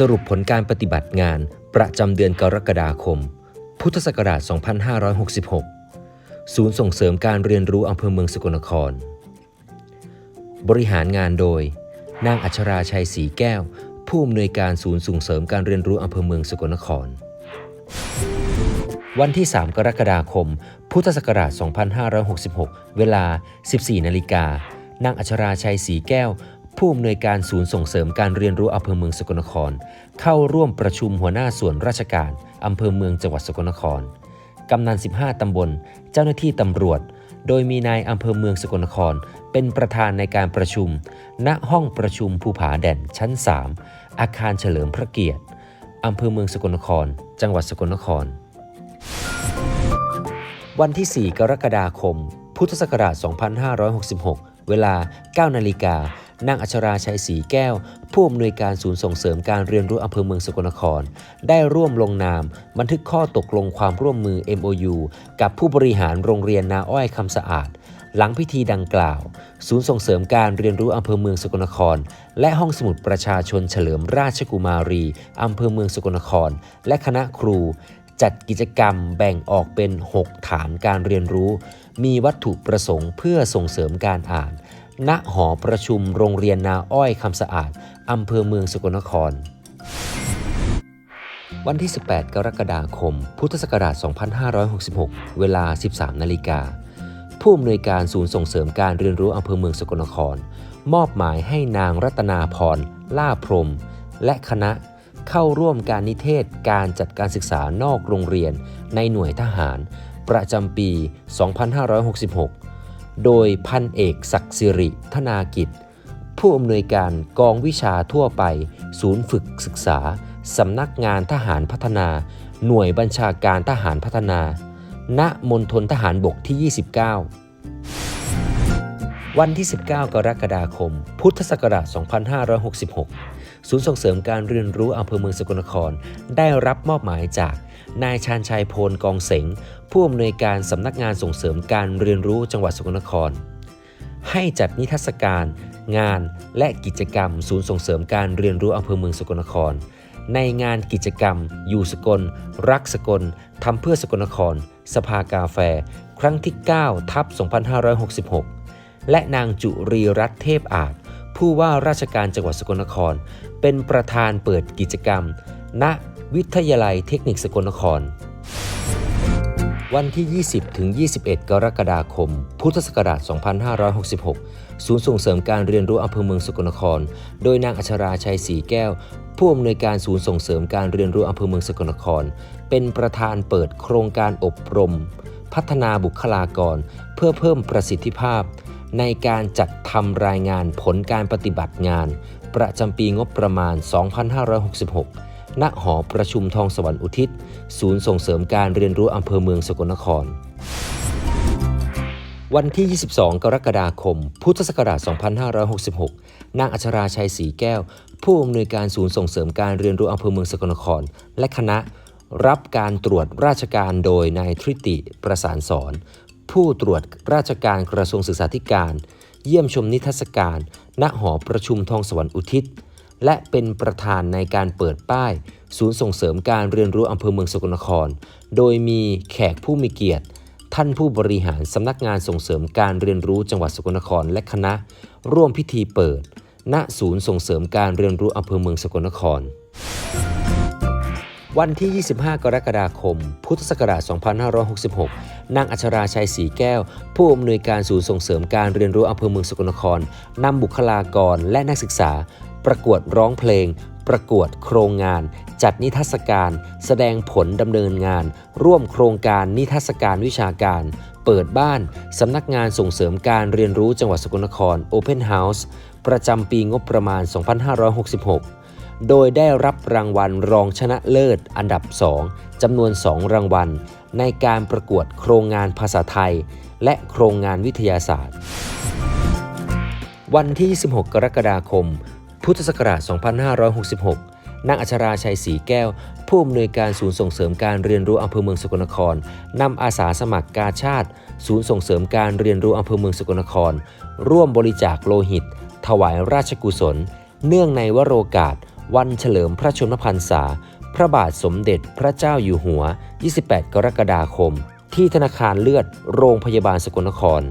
สรุปผลการปฏิบัติงานประจำเดือนกรกฎาคม พุทธศักราช 2566 ศูนย์ส่งเสริมการเรียนรู้อำเภอเมืองสกลนคร บริหารงานโดย นางอัชราชัยศรีแก้ว ผู้อำนวยการศูนย์ส่งเสริมการเรียนรู้อำเภอเมืองสกลนคร วันที่ 3 กรกฎาคม พุทธศักราช 2566 เวลา 14 นาฬิกานางอัชราชัยศรีแก้ว ผู้อำนวยการศูนย์ส่งเสริมการเรียนรู้อำเภอเมืองสกลนคร เข้าร่วมประชุมหัวหน้าส่วนราชการอำเภอเมืองจังหวัดสกลนคร กำนัน 15 ตำบล เจ้าหน้าที่ตำรวจ โดยมีนายอำเภอเมืองสกลนคร เป็นประธานในการประชุม ณ ห้องประชุมภูผาแด่นชั้น 3 อาคารเฉลิมพระเกียรติอำเภอเมืองสกลนคร จังหวัดสกลนคร วันที่ 4 กรกฎาคม พุทธศักราช 2566 เวลา 9 นาฬิกา นางอัชราชัยศรีแก้ว ผู้อำนวยการศูนย์ส่งเสริมการเรียนรู้อำเภอเมืองสกลนคร ได้ร่วมลงนาม บันทึกข้อตกลงความร่วมมือ MOU กับผู้บริหารโรงเรียนนาอ้อยคำสะอาด หลังพิธีดังกล่าว ศูนย์ส่งเสริมการเรียนรู้อำเภอเมืองสกลนคร และห้องสมุดประชาชนเฉลิมราชกุมารีอำเภอเมืองสกลนคร และคณะครูจัดกิจกรรมแบ่งออกเป็น 6 ฐานการเรียนรู้ มีวัตถุประสงค์เพื่อส่งเสริมการอ่าน ณหอประชุมโรงเรียนนาอ้อยคำสะอาดอำเภอเมืองสกลนคร วันที่ 18 กรกฎาคม พุทธศักราช 2566 เวลา 13 นาฬิกา ผู้อำนวยการศูนย์ส่งเสริมการเรียนรู้อำเภอเมืองสกลนคร มอบหมายให้นางรัตนาพร ล่าพรหมและคณะเข้าร่วมการนิเทศการจัดการศึกษานอกโรงเรียนในหน่วยทหาร ประจำปี 2566 โดยพันเอกศักดิ์สิริธนากิจ ผู้อำนวยการกองวิชาทั่วไป ศูนย์ฝึกศึกษา สำนักงานทหารพัฒนา หน่วยบัญชาการทหารพัฒนา ณมณฑลทหารบกที่ 29 วันที่ 19 กรกฎาคม พุทธศักราช 2566 ศูนย์ส่งเสริมการเรียนรู้อำเภอเมืองสกลนคร ได้รับมอบหมายจาก นายชาญชัยโพลกองเสงผู้อำนวยการสำนักงานส่งเสริมการเรียนรู้จังหวัดสกลนคร ให้จัดนิทรรศการ งานและกิจกรรม ศูนย์ส่งเสริมการเรียนรู้อำเภอเมืองสกลนคร ในงานกิจกรรม อยู่สกล รักสกลทำเพื่อสกลนคร สภากาแฟ ครั้งที่ 9 ทับ 2566 และนางจุรีรัตน์เทพอาจ ผู้ว่าราชการจังหวัดสกลนคร เป็นประธานเปิดกิจกรรม ณ วิทยาลัยเทคนิคสกลนคร วันที่ 20 ถึง 21 กรกฎาคม พุทธศักราช 2566 ศูนย์ส่งเสริมการเรียนรู้อำเภอเมืองสกลนคร โดยนางอัชราชัยศรีแก้ว ผู้อำนวยการศูนย์ส่งเสริมการเรียนรู้อำเภอเมืองสกลนคร เป็นประธานเปิดโครงการอบรม พัฒนาบุคลากร เพื่อเพิ่มประสิทธิภาพ ในการจัดทำรายงานผลการปฏิบัติงาน ประจำปีงบประมาณ 2566 ณหอประชุมทองสวรรค์อุทิศ ศูนย์ส่งเสริมการเรียนรู้อำเภอเมืองสกลนคร วันที่ 22 กรกฎาคม พุทธศักราช 2566 นางอัชราชัยศรีแก้ว ผู้อำนวยการศูนย์ส่งเสริมการเรียนรู้อำเภอเมืองสกลนคร และคณะรับการตรวจราชการโดยนายทริติประสานสอน ผู้ตรวจราชการกระทรวงศึกษาธิการ เยี่ยมชมนิทรรศการ ณหอประชุมทองสวรรค์อุทิศ และเป็นประธานในการเปิดป้าย ศูนย์ส่งเสริมการเรียนรู้อำเภอเมืองสกลนคร โดยมีแขกผู้มีเกียรติ ท่านผู้บริหารสำนักงานส่งเสริมการเรียนรู้จังหวัดสกลนครและคณะ ร่วมพิธีเปิด ณศูนย์ส่งเสริมการเรียนรู้อำเภอเมืองสกลนคร วันที่ 25 กรกฎาคม พุทธศักราช 2566 นางอัชราชัยศรีแก้ว ผู้อำนวยการศูนย์ส่งเสริมการเรียนรู้อำเภอเมืองสกลนครนำบุคลากรและนักศึกษา ประกวดร้องเพลง ประกวดโครงงาน จัดนิทรรศการ แสดงผลดำเนินงาน ร่วมโครงการนิทรรศการวิชาการ เปิดบ้านสำนักงานส่งเสริมการเรียนรู้จังหวัดสกลนคร Open House ประจำปีงบประมาณ 2566 โดยได้รับรางวัลรองชนะเลิศ อันดับ 2จำนวน 2 รางวัล ในการประกวดโครงงานภาษาไทย และโครงงานวิทยาศาสตร์วันที่26กรกฎาคม พุทธศักราช 2566 นางอัชราชัยศรีแก้ว ผู้อำนวยการศูนย์ส่งเสริมการเรียนรู้อำเภอเมืองสกลนครนำอาสาสมัครกาชาติ ศูนย์ส่งเสริมการเรียนรู้อำเภอเมืองสกลนคร ร่วมบริจาคโลหิต ถวายราชกุศล เนื่องในวโรกาส วันเฉลิมพระชนมพรรษา พระบาทสมเด็จพระเจ้าอยู่หัว 28 กรกฎาคม ที่ธนาคารเลือดโรงพยาบาลสกลนคร